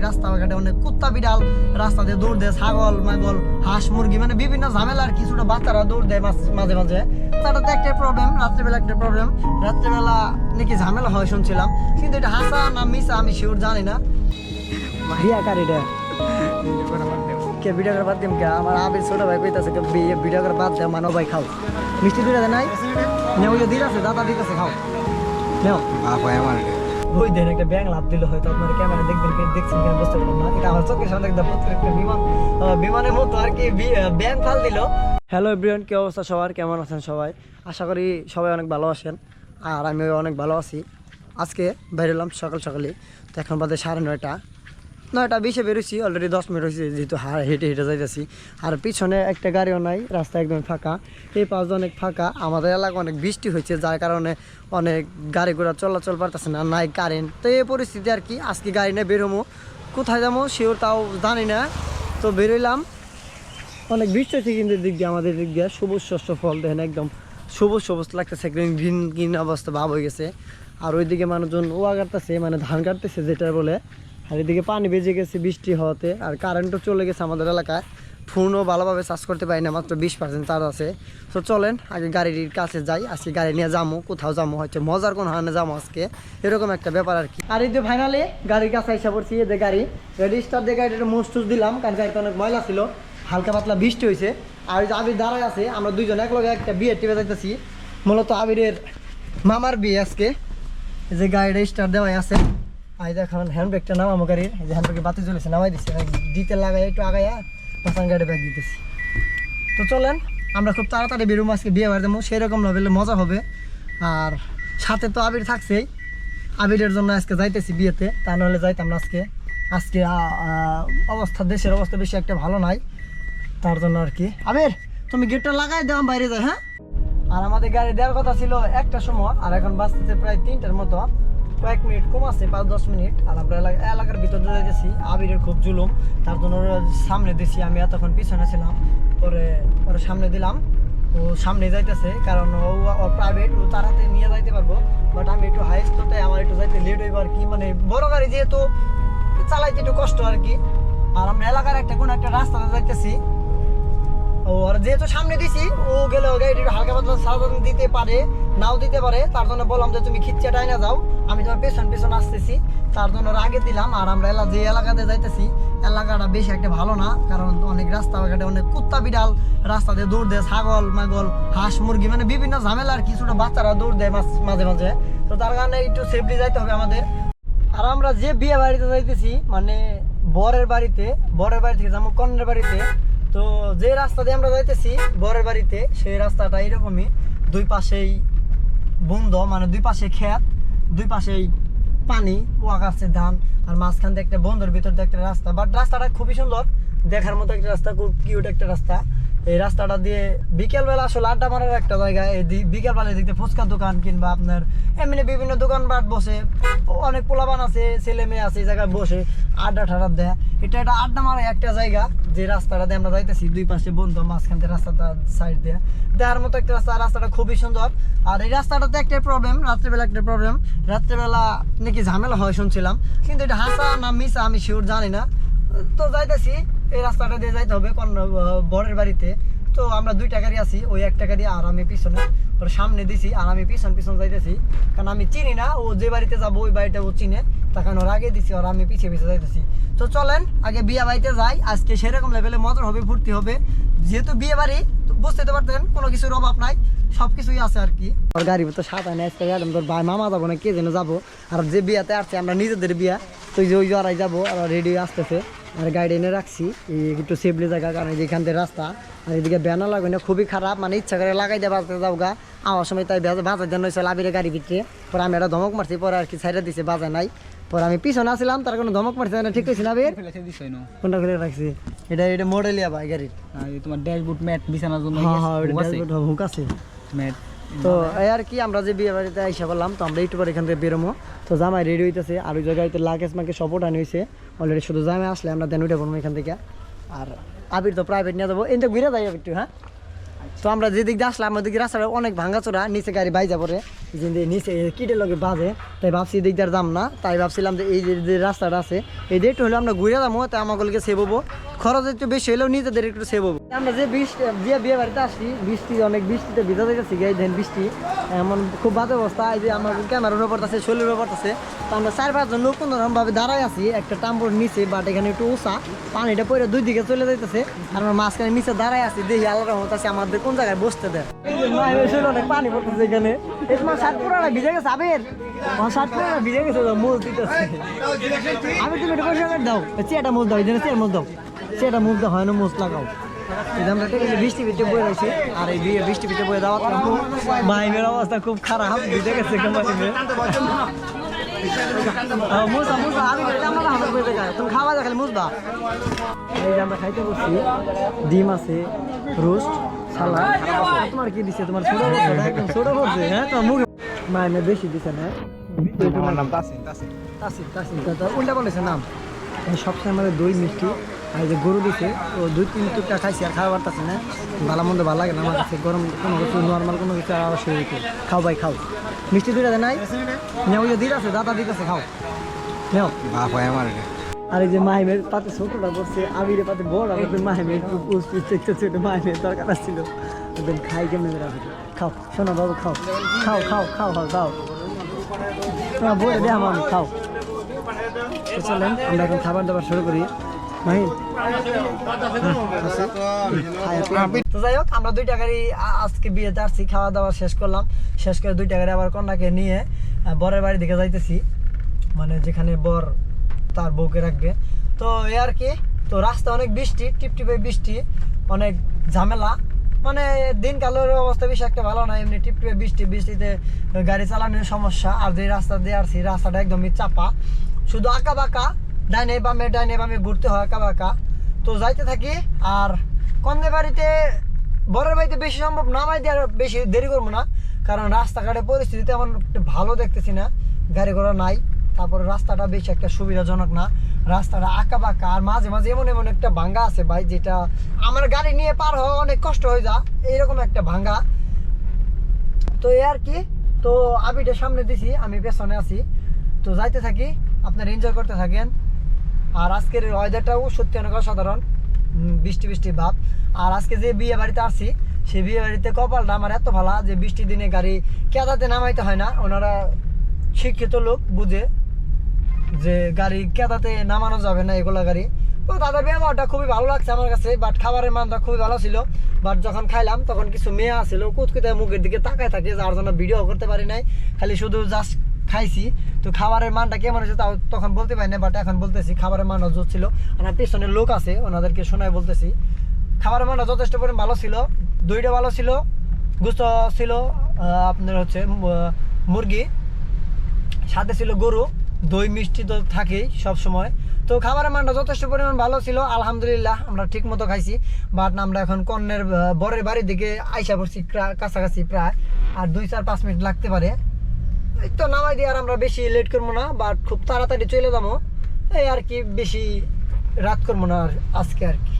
রাস্তাঘাটে অনেক কুত্তা বিড়াল রাস্তা দিয়ে দৌড় দেয় ছাগল মাগল হাঁস মুরগি মানে বিভিন্ন ঝামেলার কিছুটা বাচ্চারা দৌড় দেয় মাঝ- মাঝে তাটাতে একটা প্রবলেম রাত্রেবেলা একটা প্রবলেম রাত্রেবেলা নাকি ঝামেলা হয় শুনছিলাম কিন্তু এটা হাসা না মিসা আমি শিওর জানি না। কার এটা? কে ভিডিও করে বাদ দিম কে? আমার আবির ছোট ভাই কইতাছে কে ভিডিও করে বাদ দে মানো ভাই খাও। মিষ্টি দুইটা নাই? নেও দাদা দিতেছে খাও। নেও। বাপ আমার ওই দেন একটা ব্যাং লাভ দিল, হয়তো ক্যামেরা দেখবেন, কি দেখছেন কিনা, বুঝতে পারলাম না। এটা আমার চোখের সামনে একটা বিমান বিমানের মতো আর কি ব্যাং ফাল দিল। হ্যালো এভরিওয়ান, কি অবস্থা সবার? কেমন আছেন সবাই? আশা করি সবাই অনেক ভালো আছেন, আর আমিও অনেক ভালো আছি। আজকে বেরোলাম সকাল সকালে তো এখন বাদে সাড়ে নয়টা। নয়টা বিশে বেরোছি অলরেডি দশ মিনিট হয়েছে যেহেতু হা- হেঁটে হেঁটে যাইতেছি। আর পিছনে একটা গাড়িও নাই, রাস্তা একদম ফাঁকা। এই পাঁচ অনেক ফাঁকা, আমাদের এলাকা অনেক বৃষ্টি হয়েছে যার কারণে অনেক গাড়ি ঘোড়া চলাচল পারতেছে না, নাই কারেন্ট তো এই পরিস্থিতি আর কি, আজকে গাড়ি নিয়ে বেরোমো। কোথায় যাব শিওর তাও জানি না। তো বেরোইলাম। অনেক বৃষ্টি হয়েছে কিন্তু দিক দিয়ে, আমাদের দিক দিয়ে সবুজ শস্য ফল, দেখেন একদম সবুজ সবুজ লাগতেছে গ্রিন গ্রিন গ্রিন অবস্থা, ভাব হয়ে গেছে। আর ওইদিকে মানুষজন ওয়া কাটতেছে মানে ধান কাটতেছে যেটা বলে আর এদিকে পানি বেজে গেছে, বৃষ্টি হওয়াতে। আর কারেন্টও চলে গেছে আমাদের এলাকায়। ফোনও ভালোভাবে চার্জ করতে পারি না, মাত্র বিশ পার্সেন্ট চার্জ আছে। তো চলেন, আগে গাড়ির কাছে যাই, আজকে গাড়ি নিয়ে যাব কোথাও যাব হয়তো মজার কোন হানে যাব আজকে। এরকম একটা ব্যাপার আর কি। আর এই যে ফাইনালি গাড়ির কাছে এসে পড়ছি, এই যে গাড়ি রেডি স্টার দিয়ে গাড়িটা মোস্ট দিলাম, কারণ গাড়িটা অনেক ময়লা ছিল, হালকা পাতলা বৃষ্টি হয়েছে। আর ওই যে আবির দাঁড়ায় আছে, আমরা দুইজন এক লগে একটা বিয়ে টিপে যাইতেছি। মূলত আবিরের মামার বিয়ে আজকে। এই যে গাড়িটা স্টার দেওয়াই আছে। আর এই যে এখন হ্যান্ড ব্রেকটা গাড়ির যে হ্যান্ড বাতি চলেছে নামাই দিচ্ছি দিতে লাগাই, একটু আগাইয়া পাঁচান গাড়ি ব্যাগ দিতেছি। তো চলেন, আমরা খুব তাড়াতাড়ি বেরোবো, আজকে বিয়ে বাড়ি দেবো সেরকম হবে মজা হবে। আর সাথে তো আবির থাকছেই। আবিরের জন্য আজকে যাইতেছি বিয়েতে। তা নাহলে যাইতাম না আজকে। আজকে অবস্থা, দেশের অবস্থা বেশি একটা ভালো নাই। তার জন্য আর কি। আবির, তুমি গেটটা লাগাই দাও বাইরে যাই হ্যাঁ? আর আমাদের গাড়ি দেওয়ার কথা ছিল একটা সময়, আর এখন বাঁচতেছে প্রায় তিনটার মতো। কয়েক মিনিট কম আছে, পাঁচ দশ মিনিট। আর আমরা এলাকা- এলাকার ভিতরে যাইতেছি। আবিরের খুব জুলুম। তার জন্য ওরা সামনে দিছি, আমি এতক্ষণ পিছনে ছিলাম। পরে পরে সামনে দিলাম। ও সামনে যাইতেছে, কারণ ও ওর প্রাইভেট ও তাড়াতে নিয়ে যাইতে পারব। বাট আমি একটু তো তাই আমার একটু যাইতে লেট হইব আর কি। মানে বড় গাড়ি যেহেতু চালাইতে একটু কষ্ট আর কি। আর আমরা এলাকার একটা কোনো একটা রাস্তাতে যাইতেছি। ও আর যেহেতু সামনে দিছি, ও গেলে ও গাড়িটা হালকা পাতলা সারাদিন দিতে পারে, নাও দিতে পারে। তার জন্য বললাম যে, তুমি খিচ্চাটাই না যাও। আমি তোমার পেছন পেছন আসতেছি, তার জন্য আগে দিলাম, আর আমরা এলা যে এলাকাতে যাইতেছি, এলাকাটা বেশি একটা ভালো না, কারণ অনেক রাস্তাঘাটে অনেক কুত্তা বিড়াল রাস্তাতে দৌড় দেয়, ছাগল, মাগল, হাঁস, মুরগি মানে বিভিন্ন ঝামেলা আর কিছুটা বাচ্চারা দৌড় দেয় মাঝ- মাঝে তো তার কারণে একটু সেফলি যাইতে হবে আমাদের। আর আমরা যে বিয়ে বাড়িতে যাইতেছি মানে বরের বাড়িতে, বরের বাড়ি থেকে যাব কন্যার বাড়িতে, তো যে রাস্তা দিয়ে আমরা যাইতেছি, বরের বাড়িতে, সেই রাস্তাটা এরকমই, দুই পাশেই বন্ধ মানে দুই পাশে ক্ষেত দুই পাশেই পানি ও আকাশে ধান, আর মাঝখান দিয়ে একটা বন্দর ভিতর দিয়ে একটা রাস্তা। বাট রাস্তাটা খুবই সুন্দর। দেখার মতো একটা রাস্তা, খুব কিউট একটা রাস্তা। এই রাস্তাটা দিয়ে বিকেলবেলা আসলে আড্ডা মারার একটা জায়গা। এই বিকেলবেলা দেখতে ফুচকার দোকান কিংবা আপনার এমনি বিভিন্ন দোকানপাট বসে, অনেক পোলাবান আছে, ছেলে মেয়ে আছে, এই জায়গায় বসে আড্ডা ঠাডা দেয়। এটা একটা আড্ডা মারার একটা জায়গা, যে রাস্তাটা দিয়ে আমরা যাইতেছি, দুই পাশে বন্ধ মাঝখান দিয়ে রাস্তাটা সাইড দিয়ে। দেখার মতো একটা রাস্তা রাস্তাটা খুবই সুন্দর। আর এই রাস্তাটাতে একটা প্রবলেম রাত্রেবেলা একটা প্রবলেম রাত্রেবেলা নাকি ঝামেলা হয় শুনছিলাম, কিন্তু এটা হাসা না মিসা আমি শিওর জানি না। তো যাইতেছি এই রাস্তাটা দিয়ে যাইতে হবে বরের বাড়িতে। তো আমরা দুইটা গাড়ি আছি, ওই একটা গাড়ি আর আমি পিছনে। ওর সামনে দিছি, আর আমি পিছন পিছন যাইতেছি। কারণ আমি চিনি না, ও যে বাড়িতে যাব ওই বাড়িটা ও চিনে। তখন ওর আগে দিছি আর আমি পিছিয়ে পিছিয়ে যাইতেছি। তো চলেন, আগে বিয়ে বাড়িতে যাই, আজকে সেরকম লেভেলে মজা হবে, ফুর্তি হবে। যেহেতু বিয়ে বাড়ি বুঝতে পারতেন, কোনো কিছুর অভাব নাই সব কিছুই আছে আর কি। ওর গাড়ি তো সাত আনে আজকে তোর ভাই, মামা যাব না, কে যেন যাব। আর যে বিয়াতে আসছে, আমরা নিজেদের বিয়া, তো ওই যে ওই জড়াই যাব, আর রেডি আসতেছে। আর গাড়ি এনে রাখছি। একটু সেফলি জায়গা কারণ যেখান থেকে রাস্তা আর এদিকে ব্যানার লাগবে না খুবই খারাপ। মানে ইচ্ছা করে লাগাই দেয় বাজাতে যাও গা। আমার সময় তাই বাজার জন্য হয়েছে লাভিরে গাড়ি ভিতরে। পরে আমি একটা ধমক মারছি পরে আর কি সাইডে দিছে বাজা নাই। পরে আমি পিছনে আসলাম তার কোনো ধমক মারছে না ঠিক হয়েছে না বের? কোনটা করে রাখছি? এটা এটা মডেলিয়া ভাই গাড়ির। এই তোমার ড্যাশবোর্ড ম্যাট বিছানার জন্য হ্যাঁ হ্যাঁ dashboard হুক আছে। ম্যাট তো এই আর কি, আমরা যে বিয়ে বাড়িতে আইসা বললাম, তো আমরা একটু পর এখান থেকে বেরোবো তো জামাই রেডি হইতেছে, আর ওই জায়গায় তো লাগেজ মাকে সাপোর্ট আনি হয়েছে অলরেডি শুধু জামাই আসলে আমরা দেন উঠে পড়ব এখান থেকে। আর আবির তো প্রাইভেট নিয়ে যাব। এটা ঘুরে যাই একটু হ্যাঁ? তো আমরা যেদিক দিয়ে আসলাম ওদিকে রাস্তাটা অনেক ভাঙাচোরা, নিচে গাড়ি বাইজা এই যে নিচে কিটে লগে বাজে, তাই ভাবছি এদিক দিয়ে দাম না। তাই ভাবছিলাম যে এই যে রাস্তাটা আছে, এই দিয়ে হলে আমরা ঘুরে যাব, তাই আমাগুলোকে সেভ হব। খরচ একটু বেশি হলেও নিজেদের একটু সেভ হব। আমরা যে বৃষ্টি বিয়ে বাড়িতে আসছি, বৃষ্টি, অনেক বৃষ্টিতে ভিজা যাইতেছি, এই দেন বৃষ্টি। এমন খুব বাজে অবস্থা, এই যে আমার ক্যামেরার উপর আছে শরীরের উপর আছে তো আমরা চার পাঁচজন লোক কোনোরকমভাবে দাঁড়ায় আছি, একটা টাম্বুর নিচে বাট এখানে একটু উঁচা। পানিটা পরে দুই দিকে চলে যাইতেছে, আর আমরা মাঝখানে নিচে দাঁড়ায় আছি, দেখি আল্লাহ রহমত আছে, আমাদের কোন জায়গায় বসতে দেয়। গেছে গেছে আমি তুমি দাও। দাও দাও। দাও, হয় না মুখ লাগাও। বয়ে আর এই মাইমের অবস্থা খুব খারাপ ভিজে গেছে মাইমে মুসা মুসা তুমি খাওয়া যা খালি মুসবা। এই যে আমরা খাইতে বসছি, ডিম আছে, রোস্ট তোমার কি দিছে? তোমার ছোট বলছে একদম ছোট বলছে হ্যাঁ? তোমার মুখে মাইমে বেশি দিছে না? আমার নাম তাসিন তা উল্টা বলেছে নাম। সবসময় আমাদের দই মিষ্টি আর যে গরু দিছে ও দুই তিন টুকটা খাইছি আর খাওয়া পারতেছে না। ভালো মন্দ ভালো লাগে না আমার কাছে গরম কোনো কিছু নর্মাল কোনো কিছু আর অবশ্যই খাও ভাই খাও। মিষ্টি দুইটা নাই? নেও ওই যে দিতে আছে দাদা দিতেছে খাও। নেও। বাপ হয় আমার আর এই যে মাহিমের পাতে ছোটটা করছে আমিরে পাতে বড় আর ওদের মাহিমের পুষ্টি দেখতে ছোট মাহিমের দরকার ছিল ওদের খাই কেমনি করে খাও শোনো বাবু খাও। খাও খাও খাও খাও খাও। তোমার বলে দে আমার খাও। চলেন আমরা এখন খাবার দাবার শুরু করি। মাহিম? তো যাই হোক আমরা দুইটা গাড়ি আজকে বিয়েতে আসছি খাওয়া দাওয়া শেষ করলাম। শেষ করে দুইটা গাড়ি আবার কন্যাকে নিয়ে বরের বাড়ি দিকে যাইতেছি। মানে যেখানে বর তার বউকে রাখবে। তো এই আর কি, তো রাস্তা অনেক বৃষ্টি, টিপটিপে বৃষ্টি, অনেক ঝামেলা। মানে দিনকালের অবস্থা বেশি একটা ভালো না, এমনি টিপটিপে বৃষ্টি, বৃষ্টিতে গাড়ি চালানোর সমস্যা, আর যে রাস্তা দিয়ে আসছি, রাস্তাটা একদমই চাপা। শুধু আঁকা বাঁকা, ডাইনে বামে ডাইনে বামে ঘুরতে হয় আঁকা বাঁকা। তো যাইতে থাকি, আর কন্দে বাড়িতে, বরের বাড়িতে বেশি সম্ভব নামাই দিয়ে আর বেশি দেরি করব না। কারণ রাস্তাঘাটের পরিস্থিতি তেমন ভালো দেখতেছি না, গাড়ি ঘোড়া নাই। তারপরে রাস্তাটা বেশি একটা সুবিধাজনক না। রাস্তাটা আঁকা বাঁকা আর মাঝে মাঝে এমন এমন একটা ভাঙ্গা আছে ভাই, যেটা আমার গাড়ি নিয়ে পার হওয়া অনেক কষ্ট হয়ে যা এইরকম একটা ভাঙ্গা। তো এই আর কি, তো আবিটা সামনে দিছি, আমি পেছনে আছি। তো যাইতে থাকি, আপনারা এনজয় করতে থাকেন। আর আজকের ওয়েদারটাও সত্যি অনেক অসাধারণ বৃষ্টি বৃষ্টি ভাব। আর আজকে যে বিয়ে বাড়িতে আসছি, সেই বিয়ে বাড়িতে কপালটা আমার এত ভালো যে বৃষ্টির দিনে গাড়ি কেদাতে নামাইতে হয় না, ওনারা শিক্ষিত লোক, বুঝে। যে গাড়ি কেদাতে নামানো যাবে না এগুলা গাড়ি। তো তাদের ব্যবহারটা খুবই ভালো লাগছে আমার কাছে বাট খাবারের মানটা খুবই ভালো ছিল। বাট যখন খাইলাম, তখন কিছু মেয়ে আসছিল কুতকুতে মুখের দিকে তাকায় থাকে, যার জন্য ভিডিও করতে পারি নাই। খালি শুধু জাস্ট খাইছি। তো খাবারের মানটা কেমন হয়েছে তাও তখন বলতে পারি না বাট এখন বলতেছি, খাবারের মান জোর ছিল। আমার পেছনে লোক আছে, ওনাদেরকে শোনায় বলতেছি। খাবারের মানটা যথেষ্ট পরিমাণ ভালো ছিল, দইটা ভালো ছিল, গুস্ত ছিল আপনার হচ্ছে মুরগি, সাথে ছিল গরু। দই মিষ্টি তো থাকেই সব সময় তো খাবারের মানটা যথেষ্ট পরিমাণ ভালো ছিল, আলহামদুলিল্লাহ আমরা ঠিক মতো খাইছি। বাট আমরা এখন কন্যের বরের বাড়ির দিকে আইসা পড়ছি কাছাকাছি প্রায়। আর দুই চার পাঁচ মিনিট লাগতে পারে। এই তো নামাই দিয়ে আর আমরা বেশি লেট করব না, বাট খুব তাড়াতাড়ি চলে যাব। এই আর কি বেশি রাত করব না আজকে আর কি।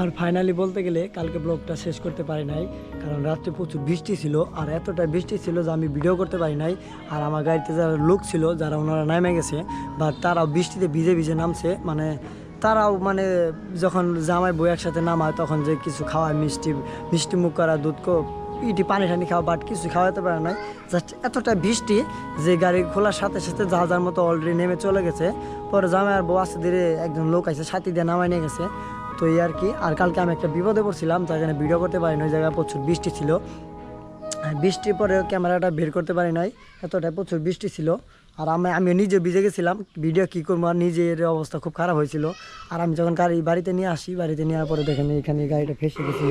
আর ফাইনালি বলতে গেলে কালকে ব্লগটা শেষ করতে পারি নাই, কারণ রাত্রে প্রচুর বৃষ্টি ছিল আর এতটা বৃষ্টি ছিল যে আমি ভিডিও করতে পারি নাই। আর আমার গাড়িতে যারা লোক ছিল, যারা ওনারা নামে গেছে বা তারাও বৃষ্টিতে ভিজে ভিজে নামছে মানে তারাও মানে যখন জামাই বই একসাথে নামায়, তখন যে কিছু খাওয়ায়, মিষ্টি মিষ্টি মুখ করা, দুধ ইটি পানি টানি খাওয়া বাট কিছু খাওয়াতে পারে নাই। জাস্ট এতটা বৃষ্টি যে গাড়ি খোলার সাথে সাথে জাহাজার মতো অলরেডি নেমে চলে গেছে। পরে জামাই আর বউ আস্তে ধীরে একজন লোক আছে সাথী দিয়ে নামাই নিয়ে গেছে। তো এই আর কি। আর কালকে আমি একটা বিপদে পড়ছিলাম তার জন্য ভিডিও করতে পারিনি ওই জায়গায় প্রচুর বৃষ্টি ছিল। বৃষ্টির পরে ক্যামেরাটা বের করতে পারি নাই এতটা প্রচুর বৃষ্টি ছিল। আর আমি আমি নিজে ভিজে গেছিলাম ভিডিও কী করব, আর নিজের অবস্থা খুব খারাপ হয়েছিল। আর আমি যখন গাড়ি, বাড়িতে নিয়ে আসি, বাড়িতে নেওয়ার পরে দেখেন এখানে গাড়িটা ফেসে গেছিল।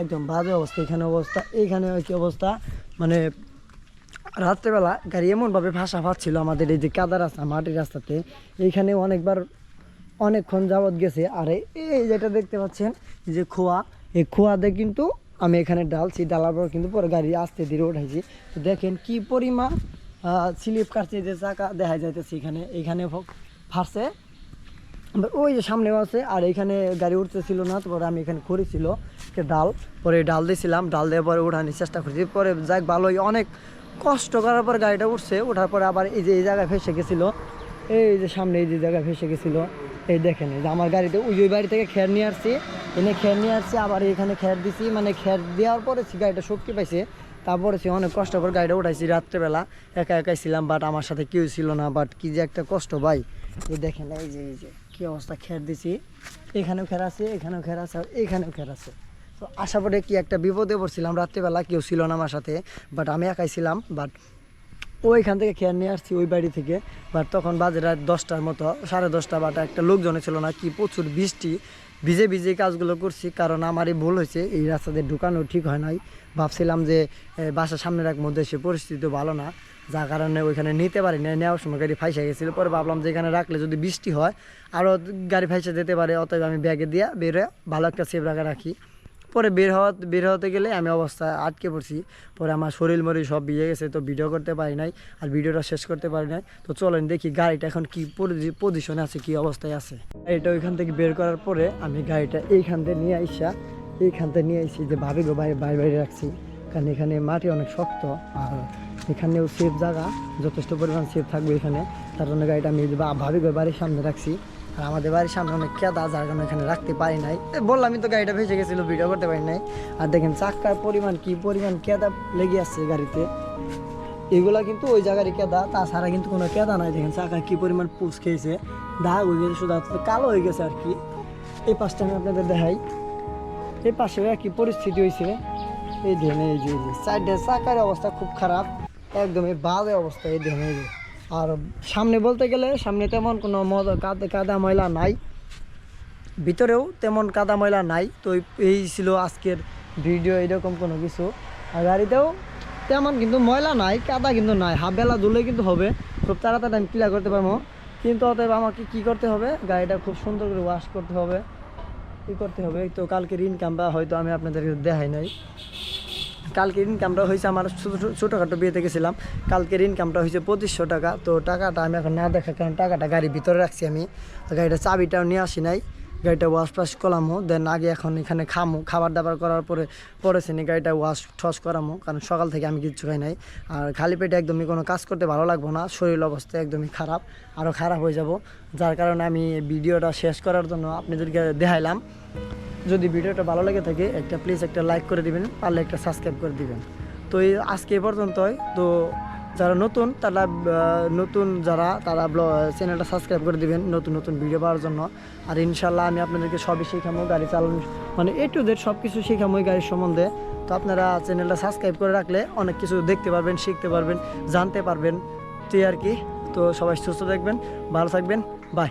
একদম বাজে অবস্থা, এখানে অবস্থা, এইখানে কি অবস্থা মানে রাত্রেবেলা গাড়ি এমনভাবে ভাসা পাচ্ছিল আমাদের, এই যে কাদা রাস্তা, মাটির রাস্তাতে, এইখানে অনেকবার অনেকক্ষণ যাবৎ গেছে। আর, এই- যেটা দেখতে পাচ্ছেন যে খোয়া, এই খোয়াতে কিন্তু আমি এখানে ডালছি ডালার পর কিন্তু পরে গাড়ি আস্তে ধীরে উঠাইছি। তো দেখেন কি পরিমাণ স্লিপ কাটছে, যে চাকা দেখা যাইতেছে এখানে এখানে ফাঁসে ওই যে সামনেও আছে, আর এখানে গাড়ি উঠতেছিল না, তারপরে আমি এখানে করেছিল ডাল। পরে ডাল দিয়েছিলাম, ডাল দেওয়ার পরে উঠানোর চেষ্টা করেছি। পরে যাক, ভালোই, অনেক কষ্ট করার পর গাড়িটা উঠছে। ওঠার পরে আবার এই যে, এই জায়গায় ফেসে গেছিল। এই যে সামনে এই যে জায়গায় ফেসে গেছিল। এই দেখেন, এই যে আমার গাড়িতে ওই ওই বাড়ি থেকে খের নিয়ে আসছি। এনে খের নিয়ে আসছি, আবার এখানে খের দিছি। মানে খের দেওয়ার পরে গাড়িটা শক্তি পাইছে। তারপরে সে অনেক কষ্ট করে গাড়িটা উঠাইছি রাত্রেবেলা। একা একাই ছিলাম বাট আমার সাথে কেউ ছিল না। বাট কি যে একটা কষ্ট, ভাই। এই দেখেন, এই যে এই যে, কী অবস্থা, খের দিছি। এখানেও খের আছে, এখানেও খের আছে এখানেও খের আছে। তো আশা পরে কি একটা বিপদে পড়ছিলাম রাত্রেবেলা, কেউ ছিল না আমার সাথে। বাট আমি একাই ছিলাম বাট ওইখান থেকে খেয়াল নিয়ে আসছি ওই বাড়ি থেকে। বাট তখন বাজে রাত দশটার মতো, সাড়ে দশটা বাটা একটা লোকজনে ছিল না কি, প্রচুর বৃষ্টি। ভিজে ভিজে কাজগুলো করছি, কারণ আমারই ভুল হয়েছে, এই রাস্তাতে ঢুকানো ঠিক হয় নাই। ভাবছিলাম যে বাসার সামনে রাখ মধ্যে সে পরিস্থিতি ভালো না, যার কারণে ওইখানে নিতে পারি না নেওয়ার সময় গাড়ি ফাইসা গেছিল। পরে ভাবলাম যে এখানে রাখলে যদি বৃষ্টি হয় আরও গাড়ি ফাইসা যেতে পারে, অতএব আমি ব্যাগে দিয়ে বেরোয় ভালো একটা সেফ রাখা রাখি। পরে বের হওয়া, বের হতে গেলে আমি অবস্থা আটকে পড়ছি। পরে আমার শরীর মরি সব বিয়ে গেছে, তো ভিডিও করতে পারি নাই, আর ভিডিওটা শেষ করতে পারি নাই। তো চলেন দেখি গাড়িটা এখন কি পজিশনে আছে, কি অবস্থায় আছে। এটা ওইখান থেকে বের করার পরে আমি গাড়িটা এইখান থেকে নিয়ে আইসা, এইখান থেকে নিয়ে আইসি যে, ভাবি গো বাইরে বাইরে বাইরে রাখছি। কারণ এখানে মাটি অনেক শক্ত, আর এখানেও সেফ জায়গা, যথেষ্ট পরিমাণ সেফ থাকবে এখানে। তার জন্য গাড়িটা আমি ভাবি গো, বাড়ির সামনে রাখছি। আর আমাদের বাড়ির সামনে অনেক কেদা যার কারণে এখানে রাখতে পারি নাই। বললামই তো গাড়িটা ভেসে গেছিল ভিডিও করতে পারি নাই। আর দেখেন চাক্কার পরিমাণ, কি পরিমাণ কেদা লেগে আসছে গাড়িতে। এগুলা কিন্তু ওই জায়গারই কেদা, তাছাড়া কিন্তু কোনো কেদা নাই। দেখেন চাকা কি পরিমাণ পুষ খেয়েছে। দাগ হয়ে গেছে শুধু কালো হয়ে গেছে আর কি। এই পাশটা আমি আপনাদের দেখাই। এই পাশেও একই পরিস্থিতি হয়েছে। এই ধেনে এই যে সাইডে চাকার অবস্থা খুব খারাপ। একদমই বাজে অবস্থা, এই ধেনে আর সামনে বলতে গেলে সামনে তেমন কোনো কাদা ময়লা নাই। ভিতরেও তেমন কাদা ময়লা নাই। তো এই- ছিল আজকের ভিডিও, এরকম কোনো কিছু। আর গাড়িতেও তেমন কিন্তু ময়লা নাই, কাদা কিন্তু নাই। হাফ বেলা ধুলে কিন্তু হবে। খুব তাড়াতাড়ি আমি ক্লিয়ার করতে পারব। কিন্তু অতএব আমাকে কি করতে হবে? গাড়িটা খুব সুন্দর করে ওয়াশ করতে হবে। কি করতে হবে। তো কালকের ইনকামটা হয়তো আমি আপনাদেরকে দেখাই নাই। কালকের ইনকামটা হয়েছে আমার ছোটো ছোটোখাটো বিয়েতে গেছিলাম। কালকের ইনকামটা হয়েছে পঁচিশশো টাকা। তো টাকাটা আমি এখন না দেখা, কারণ টাকাটা গাড়ির ভিতরে রাখছি আমি। গাড়িটা চাবিটাও নিয়ে আসি নাই। গাড়িটা ওয়াশ টাশ করামো দেন আগে এখন এখানে খামো। খাবার দাবার করার পরে পরেছে নি গাড়িটা ওয়াশ ঠস করামো, কারণ সকাল থেকে আমি কিচ্ছু খাই নাই। আর খালি পেটে একদমই কোনো কাজ করতে ভালো লাগবো না, শরীর অবস্থা একদমই খারাপ আরও খারাপ হয়ে যাব। যার কারণে আমি ভিডিওটা শেষ করার জন্য আপনাদেরকে দেখাইলাম। যদি ভিডিওটা ভালো লেগে থাকে, একটা প্লিজ একটা লাইক করে দিবেন, পারলে একটা সাবস্ক্রাইব করে দিবেন। তো এই আজকে এ পর্যন্তই। তো যারা নতুন, তারা নতুন যারা, তারা চ্যানেলটা সাবস্ক্রাইব করে দিবেন নতুন নতুন ভিডিও পাওয়ার জন্য। আর ইনশাল্লাহ আমি আপনাদেরকে সবই শেখামো গাড়ি চালানো মানে এ টু জেড সব কিছু শেখামো গাড়ির সম্বন্ধে। তো আপনারা চ্যানেলটা সাবস্ক্রাইব করে রাখলে অনেক কিছু দেখতে পারবেন, শিখতে পারবেন, জানতে পারবেন। তুই আর কি। তো সবাই সুস্থ থাকবেন, ভালো থাকবেন। বাই